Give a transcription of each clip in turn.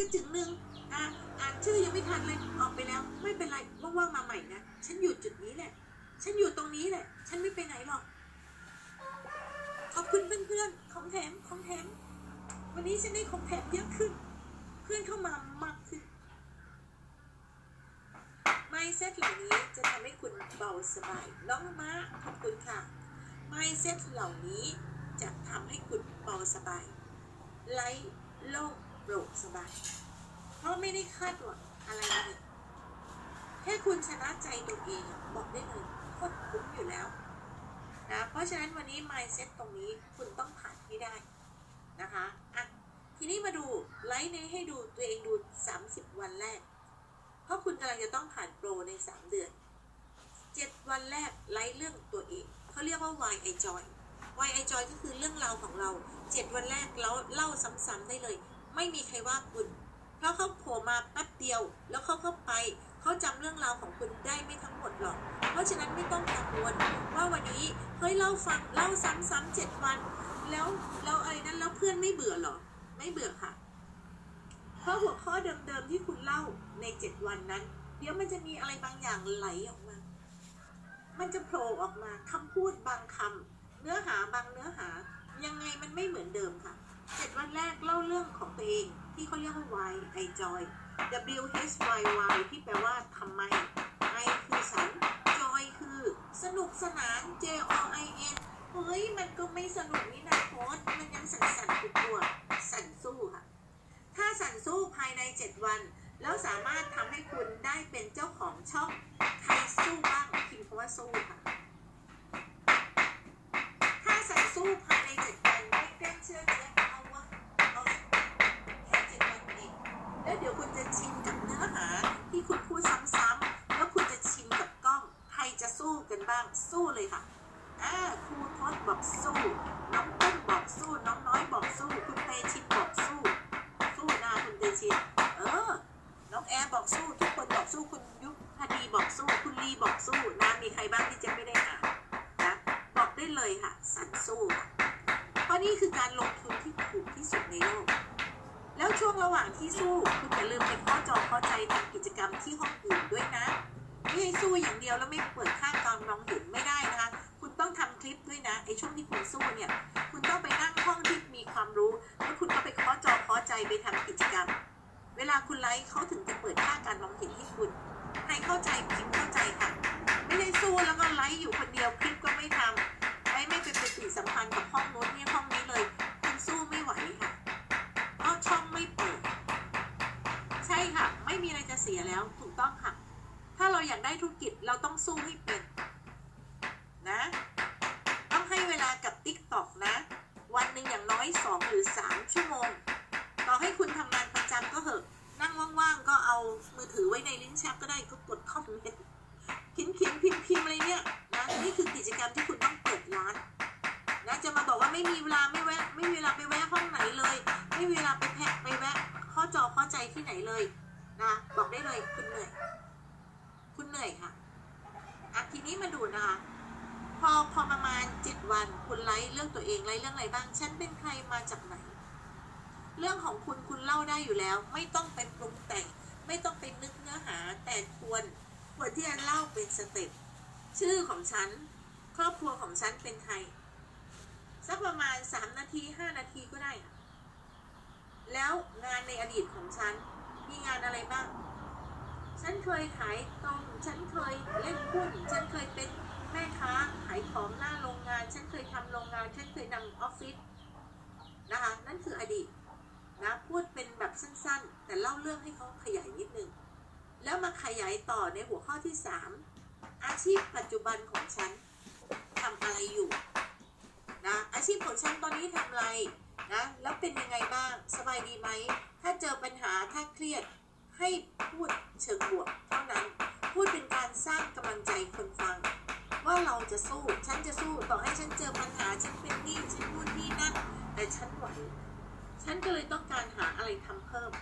กระจึงหนึ่งอะอ่านชื่อยังไม่ทันเลยออกไปแล้ว ไม่เป็นไรว่างๆมาใหม่นะฉันอยู่จุดนี้แหละ ฉันอยู่ตรงนี้แหละ ฉันไม่ไปไหนหรอก ขอบคุณเพื่อนๆของแถมของแถม วันนี้ฉันได้ของแถมเยอะขึ้น เพื่อนเข้ามามากขึ้น mindset เหล่านี้จะทำให้คุณเบาสบายน้องม้าขอบคุณค่ะ mindset เหล่านี้จะทำให้คุณเบาสบายไร้โล่งโปร่งสบาย เพราะไม่ได้คาดหวังอะไรเลยแค่คุณชนะใจตัวเองบอกได้เลยโคตรคุ้มอยู่แล้วนะเพราะฉะนั้นวันนี้ mindset ตรงนี้คุณต้องผ่านให้ได้นะคะอะทีนี้มาดูไลฟ์นี้ให้ดูตัวเองดู 30 วันแรก เพราะคุณกำลังจะต้องผ่านโปรใน 3 เดือน 7 วันแรกไลฟ์เรื่องตัวเองเขาเรียกว่า why I joy why I joy ก็คือเรื่องราวของเรา 7 วันแรกเราเล่าซ้ำๆได้เลย ไม่มีใครว่าคุณ เพราะเขาโผล่มาแป๊บเดียว แล้วเขาก็ไป เขาจำเรื่องราวของคุณได้ไม่ทั้งหมดหรอก เพราะฉะนั้นไม่ต้องกังวลว่าวันนี้เฮ้ยเล่าฟังเล่าซ้ำๆเจ็ดวัน แล้วแล้วอะไรนั้นแล้วเพื่อนไม่เบื่อหรอ ไม่เบื่อค่ะ เพราะหัวข้อเดิมๆที่คุณเล่าในเจ็ดวันนั้น เดี๋ยวมันจะมีอะไรบางอย่างไหลออกมา มันจะโผล่ออกมาคำพูดบางคำเนื้อหาบางเนื้อหา ยังไงมันไม่เหมือนเดิมค่ะ เจ็ดวันแรกเล่าเรื่องของตัวเองที่เขาเรียกว่า why I joy W H Y Y ที่แปลว่าทำไม I คือฉัน Joy คือ สนุกสนาน J O I N เฮ้ย มันก็ไม่สนุกนี่นะ สู้อย่างเดียวแล้วไม่เปิดข้างกลางมองเห็นไม่ได้นะคะ คุณต้องทำคลิปด้วยนะไอช่วงที่คุณสู้เนี่ย คุณต้องไปนั่งห้องที่มีความรู้แล้วคุณก็ไปเคาะจอเคาะใจไปทำกิจกรรม เวลาคุณไลฟ์เขาถึงจะเปิดค่างการมองเห็นให้คุณให้เข้าใจพิมเข้าใจค่ะ ไม่ได้สู้แล้วก็ไลฟ์อยู่คนเดียวคลิปก็ไม่ทำไม่ไม่เป็นปฏิสัมพันธ์กับห้องนู้นนี่ห้องนี้เลยคุณสู้ไม่ไหวค่ะเพราะช่องไม่เปิด ใช่ค่ะ ไม่มีอะไรจะเสียแล้วถูกต้องค่ะ ถ้า เราอยากได้ธุรกิจเราต้องสู้ให้เป็นนะ ต้องให้เวลากับ t ิ k t o k นะ วันหนึ่งอย่างน้อย 2 หรือ 3 ชั่วโมง ต่อให้คุณทำงานประจำก็เหอะ นั่งว่างๆ ก็เอามือถือไว้ในลิ้นชักก็ได้ก็กดคอมเมนต์เขียนเขียนพิมพ์พิมพ์อะไรเนี่ยนะนี่คือกิจกรรมที่คุณต้องเปิดร้านนะจะมาบอกว่าไม่มีเวลาไม่แวะไม่มีเวลาไปแวะห้องไหนเลย ไม่มีเวลาไปแพะไปแวะข้อจอข้อใจที่ไหนเลยนะบอกได้เลยคุณเหนื่อย คุณเหนื่อยค่ะอะทีนี้มาดูนะคะพอพอประมาณเจ็ดวันคุณไลฟ์เรื่องตัวเองไลฟ์เรื่องอะไรบ้าง ฉันเป็นใครมาจากไหน เรื่องของคุณคุณเล่าได้อยู่แล้ว ไม่ต้องไปปรุงแต่ง ไม่ต้องไปนึกเนื้อหา แต่ควรควรที่จะเล่าเป็นสเต็ปชื่อของฉัน ครอบครัวของฉันเป็นใครสักประมาณ3นาที5นาทีก็ได้ แล้วงานในอดีตของฉันมีงานอะไรบ้าง ฉันเคยขายตรงฉันเคยเล่นหุ้น ฉันเคยเป็นแม่ค้าขายของหน้าโรงงาน ฉันเคยทำโรงงาน ฉันเคยนำออฟฟิศนะคะ นั่นคืออดีตนะพูดเป็นแบบสั้นๆ แต่เล่าเรื่องให้เขาขยายนิดนึง แล้วมาขยายต่อในหัวข้อที่ 3 อาชีพปัจจุบันของฉันทำอะไรอยู่นะอาชีพของฉันตอนนี้ทำอะไรนะแล้วเป็นยังไงบ้างสบายดีไหม ถ้าเจอปัญหาถ้าเครียด ให้พูดเชิงบวกเท่านั้น พูดเป็นการสร้างกำลังใจคนฟัง ว่าเราจะสู้ ฉันจะสู้ ต่อให้ฉันเจอปัญหา ฉันเป็นหนี้ ฉันพูดนี่นั่น แต่ฉันไหว ฉันก็เลยต้องการหาอะไรทำเพิ่ม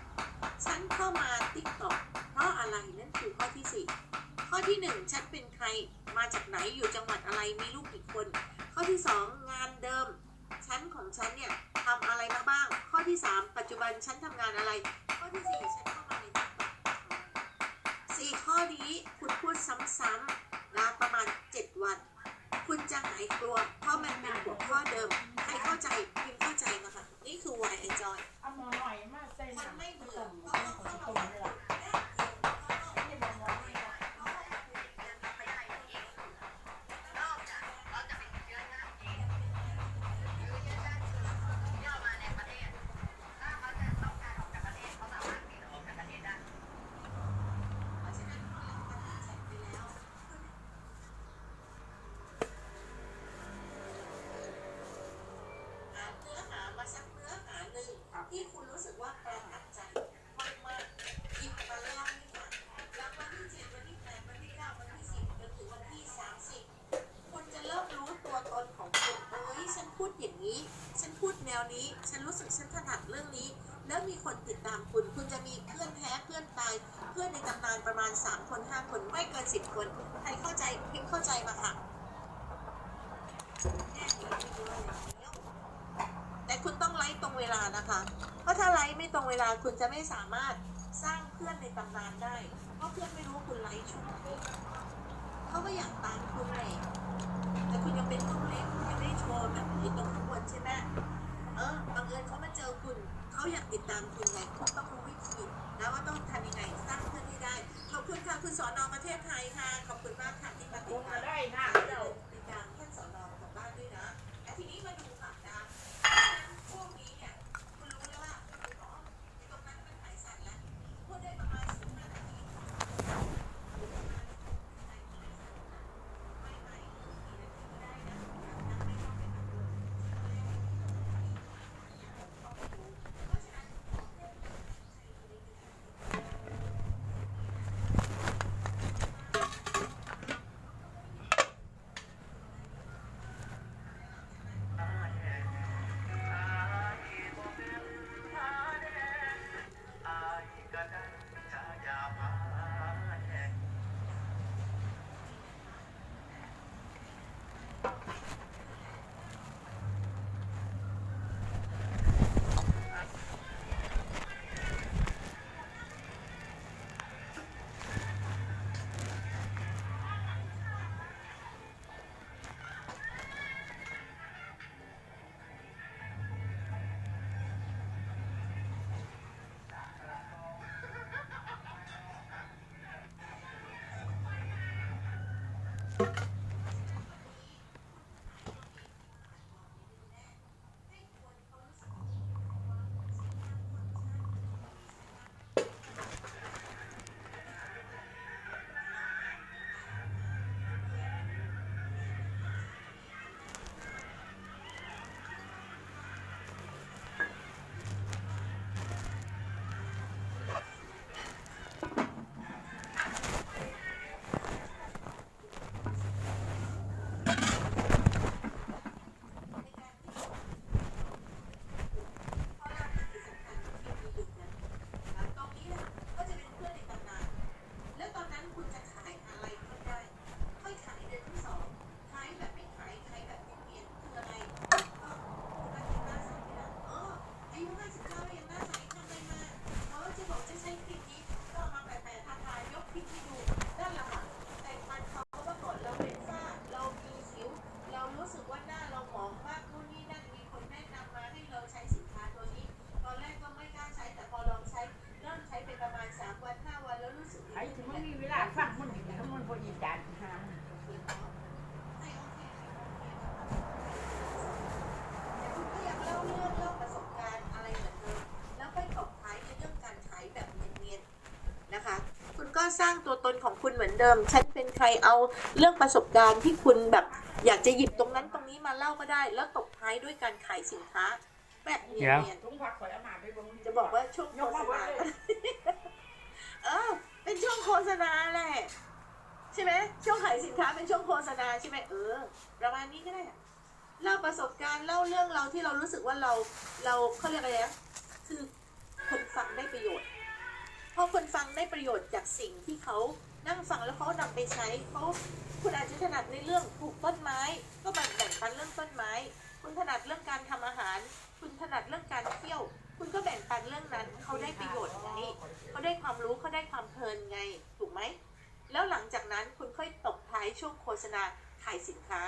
ฉันเข้ามาติ๊กต็อกเพราะอะไรนั่นคือข้อที่สี่ข้อที่หนึ่งฉันเป็นใคร มาจากไหน อยู่จังหวัดอะไร มีลูกกี่คน ข้อที่ 2 งานเดิมชั้นของฉันเนี่ยทำอะไรมาบ้าง ข้อที่ 3 ปัจจุบันฉันทำงานอะไร ข้อที่สี่ฉันเข้ามาในติ๊กต็อกสี่ ข้อนี้คุณพูดซ้ ที่คุณรู้สึกว่าประทับใจมากๆหยิบมาเล่าให้ฟังแล้ววันที่เจ็ดวันที่แปดวันที่เก้าวันที่สิบจนถึงวันที่สามสิบคุณจะเริ่มรู้ตัวตนของคุณเอ้ยฉันพูดอย่างนี้ ฉันพูดแนวนี้ ฉันรู้สึกฉันถนัดเรื่องนี้ แล้วมีคนติดตามคุณ คุณจะมีเพื่อนแท้เพื่อนตาย เพื่อนในตำนานประมาณ3คน5คนไม่เกิน10คนใครเข้าใจพิมเข้าใจมาค่ะแน่จริงไม่รู้อะไรแล้วแต่คุณ ต้องไลฟ์ตรงเวลานะคะ เพราะถ้าไลฟ์ไม่ตรงเวลาคุณจะไม่สามารถสร้างเพื่อนในตำนานได้ เพราะเพื่อนไม่รู้ว่าคุณไลฟ์ช่วงไหนเขาก็อยากตามคุณไงแต่คุณยังเป็นต้องเล็กคุณยังไม่ได้โชว์แบบนี้ตรงข้างบนใช่ไหมเออบังเอิญเขามาเจอคุณเขาอยากติดตามคุณไงคุณต้องรู้วิธีนะว่าต้องทำยังไงสร้างเพื่อนให้ได้ขอบคุณค่ะคุณสอนอประเทศไทยค่ะ ขอบคุณมากค่ะที่มาติลดงตามามได้นะ เหมือนเดิม ฉันเป็นใครเอาเรื่องประสบการณ์ที่คุณแบบอยากจะหยิบตรงนั้นตรงนี้มาเล่าก็ได้ แล้วตบท้ายด้วยการขายสินค้า แบบเนียนๆถุงผักข่อยเอามาไปบ่งจะบอกว่าช่วงยโฆกษมาไว้ณาเลยเออเป็นช่วงโฆษณาแหละใช่ไหมช่วงขายสินค้าเป็นช่วงโฆษณาใช่ไหมเออประมาณนี้ก็ได้อะเล่าประสบการณ์เล่าเรื่องเราที่เรารู้สึกว่าเราเราเขาเรียกอะไรนะคือคนฟังได้ประโยชน์พอคนฟังได้ประโยชน์จากสิ่งที่เขา นั่งฟังแล้วเขานำไปใช้เขาคุณอาจจะถนัดในเรื่องปลูกต้นไม้ ก็แบ่งแบ่งปันเรื่องต้นไม้ คุณถนัดเรื่องการทำอาหาร คุณถนัดเรื่องการเที่ยว คุณก็แบ่งปันเรื่องนั้นเขาได้ประโยชน์ไงเขาได้ความรู้เขาได้ความเพลินไงถูกไหมแล้วหลังจากนั้นคุณค่อยตบท้ายช่วงโฆษณาขายสินค้า